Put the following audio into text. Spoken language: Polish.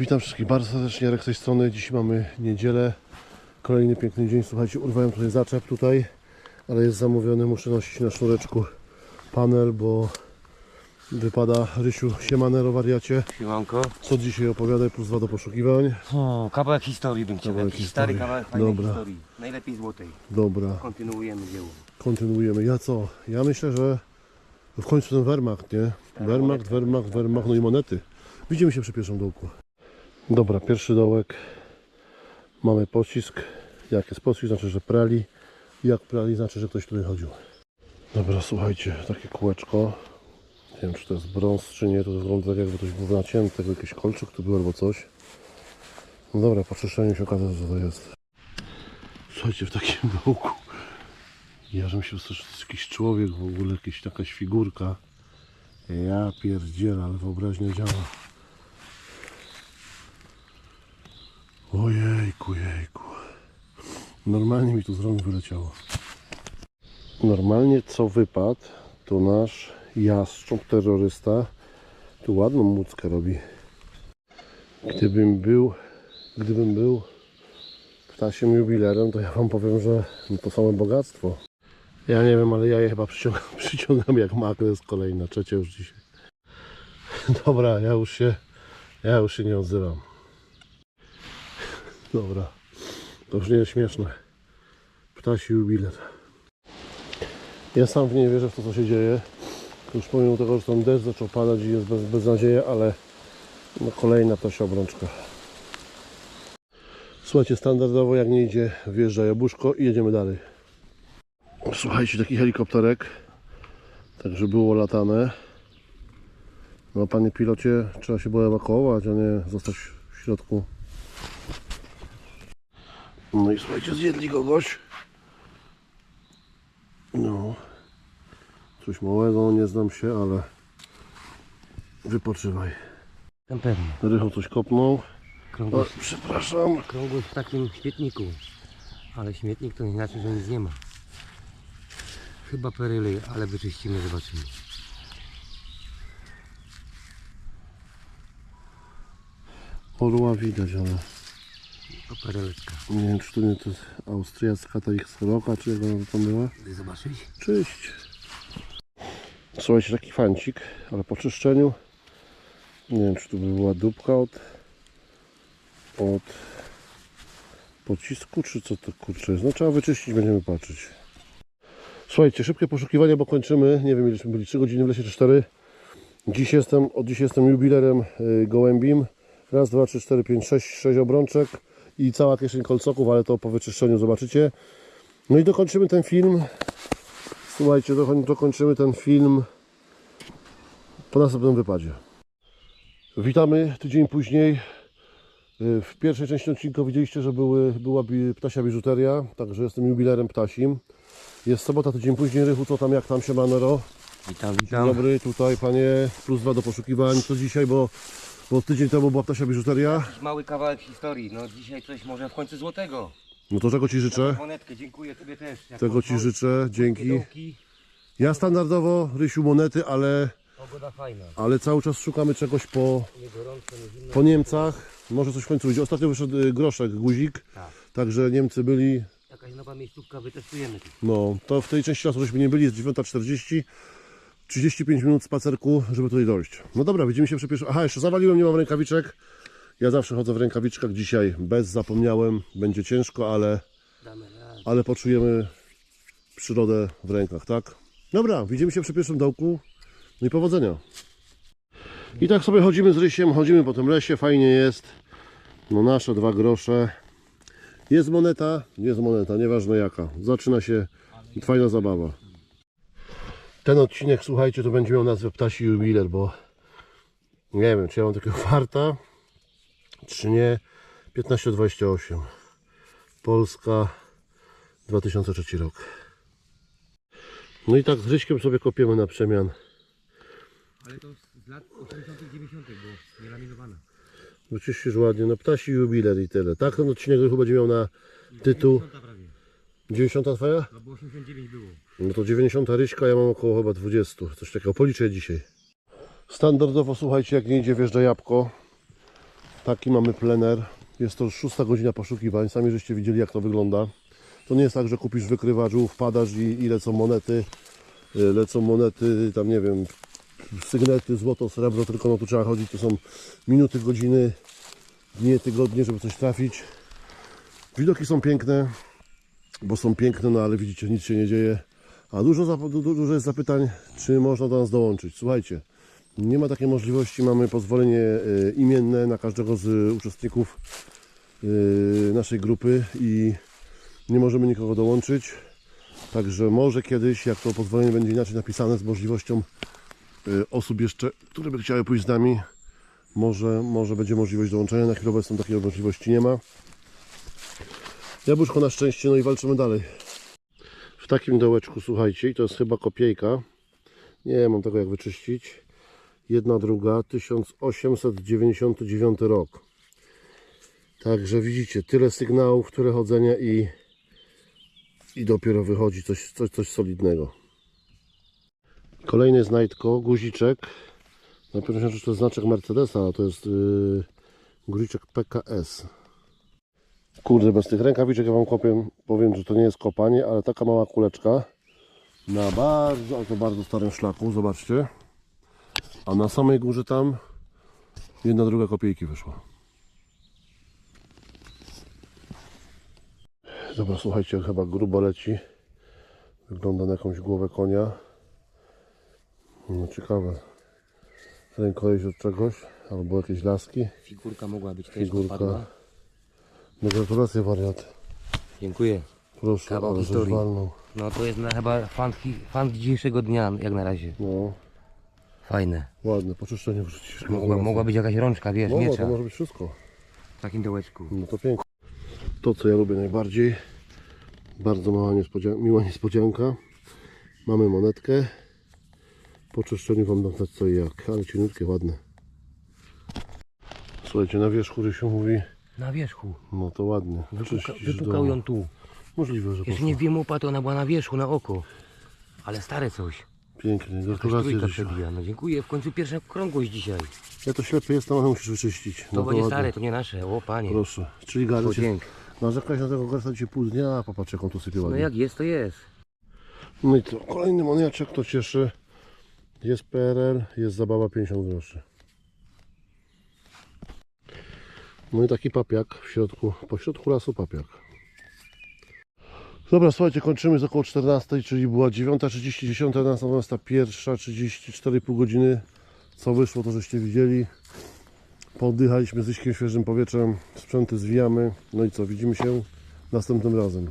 Witam wszystkich bardzo serdecznie, Jarek z tej strony. Dziś mamy niedzielę, kolejny piękny dzień. Słuchajcie, urwałem tutaj zaczep tutaj, ale jest zamówiony. Muszę nosić na sznureczku panel, bo wypada Rysiu Siemanero wariacie. Siłanko. Co dzisiaj opowiadaj, plus dwa do poszukiwań. O, kawałek historii bym chciał. Kawałek Jakiś historii. stary kawałek fajnej Dobra. historii. Najlepiej złotej. Dobra, Kontynuujemy dzieło. kontynuujemy. Ja co? Ja myślę, że w końcu ten Wehrmacht, nie? Wehrmacht, Wehrmacht, Wehrmacht, no i monety. Widzimy się przy pierwszym dołku. Dobra, pierwszy dołek. Mamy pocisk. Jak jest pocisk, znaczy, że prali. Jak prali, znaczy, że ktoś tutaj chodził. Dobra, słuchajcie, takie kółeczko. Nie wiem, czy to jest brąz, czy nie. To wygląda tak, jakby coś było nacięte, jakiś kolczyk tu był albo coś. No dobra, po czyszczeniu się okaże, że to jest. Słuchajcie, w takim dołku. Ja żebym się jest jakiś człowiek w ogóle, jakaś jakaś figurka. Ja pierdzielę, ale wyobraźnia działa. Ojejku, jejku. Normalnie mi tu z rąk wyleciało. Normalnie co wypad, to nasz jastrząb terrorysta tu ładną muckę robi. Gdybym był, gdybym był ptasiem jubilerem, to ja wam powiem, że to same bogactwo. Ja nie wiem, ale ja je chyba przyciągam, przyciągam jak jest kolejna, trzecia już dzisiaj. Dobra, ja już się, ja już się nie odzywam. Dobra, to już nie jest śmieszne. Ptasi jubiler. Ja sam w nie wierzę w to, co się dzieje. Już pomimo tego, że ten deszcz zaczął padać i jest bez, beznadzieja, ale no kolejna ptasia obrączka. Słuchajcie, standardowo jak nie idzie, wjeżdża jabłuszko i jedziemy dalej. Słuchajcie, taki helikopterek, także było latane. No panie pilocie, trzeba się było ewakuować, a nie zostać w środku. No i słuchajcie, zjedli kogoś. No, coś małego, nie znam się, ale wypoczywaj. Tam pewnie. Rycho coś kopnął. O, przepraszam. krągły w takim śmietniku. Ale śmietnik to nie znaczy, że nic nie ma. Chyba peryly, ale wyczyścimy, zobaczymy. Orła widać, ale To peryleczka. nie wiem, czy to nie to jest austriacka ta ich sroka, czy jak ona tam była. Chcesz zobaczyć? Cześć. Słuchajcie, taki fancik, ale po czyszczeniu. Nie wiem, czy tu by była dupka od, od pocisku, czy co to kurczę jest. No trzeba wyczyścić, będziemy patrzeć. Słuchajcie, szybkie poszukiwania, bo kończymy. Nie wiem, ileśmy byli, 3 godziny w lesie, czy 4. Dziś jestem, od dziś jestem jubilerem y, gołębim. Raz, dwa, trzy, cztery, pięć, sześć, sześć obrączek i cała kieszeń kolcoków, ale to po wyczyszczeniu zobaczycie. No i dokończymy ten film Słuchajcie, dokoń- dokończymy ten film po następnym wypadzie. Witamy tydzień później. Y, W pierwszej części odcinka widzieliście, że były, była ptasia biżuteria, także jestem jubilerem ptasim. Jest sobota, tydzień później. Rychu, co tam, jak tam się Manero? Witam, Dzień witam. dobry, tutaj panie, plus dwa do poszukiwań. Co dzisiaj, bo, bo tydzień temu była ptasia biżuteria. Jakiś mały kawałek historii. No dzisiaj coś może w końcu złotego. No to czego Ci życzę? Monetkę, dziękuję Tobie też. Tego Ci życzę, dzięki. Dołki, Ja standardowo, Rysiu, monety, ale, Pogoda fajna. ale cały czas szukamy czegoś po, Nie gorąco, nie zimno. po Niemcach. Może coś w końcu wyjdzie. Ostatnio wyszedł y, groszek, guzik. Tak. Także Niemcy byli. Jakaś nowa miejscówka, wytestujemy tu. No, to w tej części czasu żeśmy nie byli, jest 9.40. 35 minut spacerku, żeby tutaj dojść. No dobra, widzimy się przy pierwszym. Aha, jeszcze zawaliłem, nie mam rękawiczek. Ja zawsze chodzę w rękawiczkach. Dzisiaj bez zapomniałem. Będzie ciężko, ale, ale poczujemy przyrodę w rękach, tak? Dobra, widzimy się przy pierwszym dołku. No i powodzenia. I tak sobie chodzimy z Rysiem, chodzimy po tym lesie, fajnie jest. No nasze dwa grosze. Jest moneta, jest moneta, nieważne jaka. Zaczyna się fajna zabawa. Ten odcinek, słuchajcie, to będzie miał nazwę Ptasi Jubiler, bo nie wiem, czy ja mam takiego farta, czy nie. 1528. Polska, 2003 rok. No i tak z Ryśkiem sobie kopiemy na przemian. Ale to z lat 80 90 było, nielaminowana. Wyczyścisz ładnie, no ptasi jubiler i tyle. Tak, ten odcinek chyba będzie miał na tytuł 90 prawie. 90 twoja? No bo 89 było. No to 90 ryśka, ja mam około chyba 20. Coś takiego, policzę dzisiaj. Standardowo, słuchajcie, jak nie idzie wjeżdża jabłko. Taki mamy plener. Jest to szósta godzina poszukiwań. Sami żeście widzieli jak to wygląda. To nie jest tak, że kupisz wykrywacz, wpadasz i, i lecą monety. Y, Lecą monety, tam nie wiem, sygnety, złoto, srebro, tylko no tu trzeba chodzić. To są minuty, godziny, dnie, tygodnie, żeby coś trafić. Widoki są piękne, bo są piękne, no ale widzicie, nic się nie dzieje. A dużo, dużo jest zapytań, czy można do nas dołączyć. Słuchajcie, nie ma takiej możliwości. Mamy pozwolenie e, imienne na każdego z e, uczestników e, naszej grupy i nie możemy nikogo dołączyć. Także może kiedyś, jak to pozwolenie będzie inaczej napisane z możliwością osób jeszcze, które by chciały pójść z nami, może, może będzie możliwość dołączenia. Na chwilę obecną takiej możliwości nie ma. Jabłuszko na szczęście, no i walczymy dalej. W takim dołeczku, słuchajcie, to jest chyba kopiejka. Nie mam tego jak wyczyścić. Jedna, druga, 1899 rok. Także widzicie, tyle sygnałów, tyle chodzenia i, i dopiero wychodzi coś, coś, coś solidnego. Kolejne znajdko, guziczek. Najpierw myślałem, że to jest znaczek Mercedesa, a to jest yy, guziczek PKS. Kurde, bez tych rękawiczek ja Wam kopię, powiem, że to nie jest kopanie, ale taka mała kuleczka na bardzo, ale to bardzo starym szlaku, zobaczcie. A na samej górze tam jedna druga kopiejki wyszła. Dobra, słuchajcie, chyba grubo leci. Wygląda na jakąś głowę konia. No ciekawe. Rękojeść od czegoś, albo jakieś laski. Figurka mogła być też Figurka. No gratulacje wariat. Dziękuję. Proszę, Kawał ale żeś historii. walnął. No to jest na, chyba fan, fan dzisiejszego dnia, jak na razie. No, Fajne. ładne, poczyszczenie wrzucisz. Mogła, mogła być jakaś rączka, wiesz, Mogła, miecza to może być wszystko. w takim dołeczku. No to pięknie. To, co ja lubię najbardziej. Bardzo mała niespodzianka, miła niespodzianka. Mamy monetkę. Po czyszczeniu Wam dam znać co i jak, ale cieniutkie, ładne. Słuchajcie, na wierzchu Rysiu mówi, Na wierzchu. no to ładnie. Wypuka, Czyścisz wypukał dom. ją tu. Możliwe, że Jeszcze nie wiem opa, to ona była na wierzchu, na oko. Ale stare coś. Pięknie, gratulacje trójka Rysiu. przebija. No dziękuję, w końcu pierwsza krągłość dzisiaj. Ja to ślepy jestem, ale musisz wyczyścić. To No będzie ładnie. stare, to nie nasze. O panie. Proszę. Czyli gardę się... Podzięk. Narzekać na tego garsta ci pół dnia, a popatrz jaką tu sypie No ładnie. jak jest, to jest. No i co, kolejny moniaczek to cieszy. Jest PRL, jest zabawa 50 groszy. No i taki papiak w środku, po środku lasu papiak. Dobra, słuchajcie, kończymy jest około 14, czyli była 9.30, 10, natomiast ta pierwsza 34,5 godziny, co wyszło, to żeście widzieli. Pooddychaliśmy z świeżym powietrzem, sprzęty zwijamy. No i co, widzimy się następnym razem.